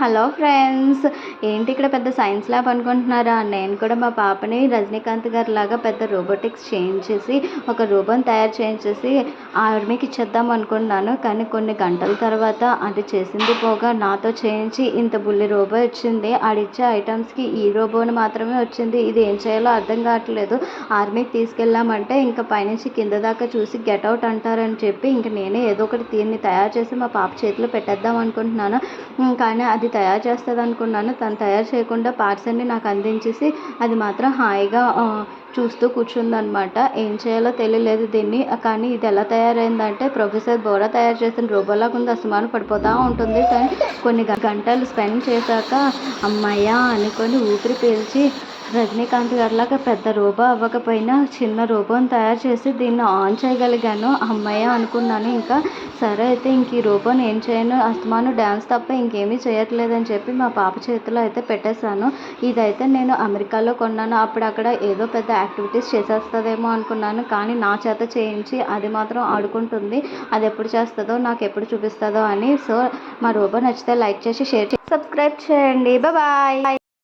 Hello friends. ఏంటి ఇక్కడ పెద్ద సైన్స్ ల్యాబ్ అనుకుంటున్నారా? నేను కూడా మా పాపని రజనీకాంత్ గారి లాగా పెద్ద రోబోటిక్స్ చేయించేసి ఒక రోబోని తయారు చేయించేసి ఆర్మీకి ఇచ్చేద్దాం అనుకున్నాను. కానీ కొన్ని గంటల తర్వాత అది చేసింది పోగా నాతో చేయించి ఇంత బుల్లి రోబో వచ్చింది ఆడిచ్చే ఐటమ్స్కి ఈ రోబోని మాత్రమే వచ్చింది. ఇది ఏం చేయాలో అర్థం కావట్లేదు. ఆర్మీకి తీసుకెళ్ళామంటే ఇంకా పైనుంచి కింద దాకా చూసి గెట్ అవుట్ అంటారని చెప్పి ఇంక నేనే ఏదో ఒకటి దీన్ని తయారు చేసి మా పాప చేతిలో పెట్టేద్దాం అనుకుంటున్నాను. కానీ అది తయారు చేస్తుంది అనుకున్నాను తను తయారు చేయకుండా పార్సల్ని నాకు అందించేసి అది మాత్రం హాయిగా చూస్తూ కూర్చుందనమాట ఏం చేయాలో తెలియలేదు దీన్ని. కానీ ఇది ఎలా తయారైందంటే ప్రొఫెసర్ బోరా తయారు చేసిన రోబోలాగా ఉంది. అసమానం పడిపోతూ ఉంటుంది. కానీ కొన్ని గంటలు స్పెండ్ చేశాక అమ్మాయ్యా అనుకొని ఊపిరి పీల్చి రజనీకాంత్ గారిలాగా పెద్ద రోబో అవ్వకపోయినా చిన్న రోబోని తయారు చేసి దీన్ని ఆన్ చేయగలిగాను. అమ్మయ్య అనుకున్నాను ఇంకా. సరే అయితే ఇంక ఈ రోబోని ఏం చేయను? అస్తమాను డ్యాన్స్ తప్ప ఇంకేమీ చేయట్లేదని చెప్పి మా పాప చేతిలో అయితే పెట్టేశాను. ఇదైతే నేను అమెరికాలో కొన్నాను. అప్పుడు అక్కడ ఏదో పెద్ద యాక్టివిటీస్ చేసేస్తుందేమో అనుకున్నాను. కానీ నా చేత చేయించి అది మాత్రం ఆడుకుంటుంది. అది ఎప్పుడు చేస్తుందో నాకు ఎప్పుడు చూపిస్తుందో అని. సో మా రోబో నచ్చితే లైక్ చేసి షేర్ చేసి సబ్స్క్రైబ్ చేయండి. బాయ్.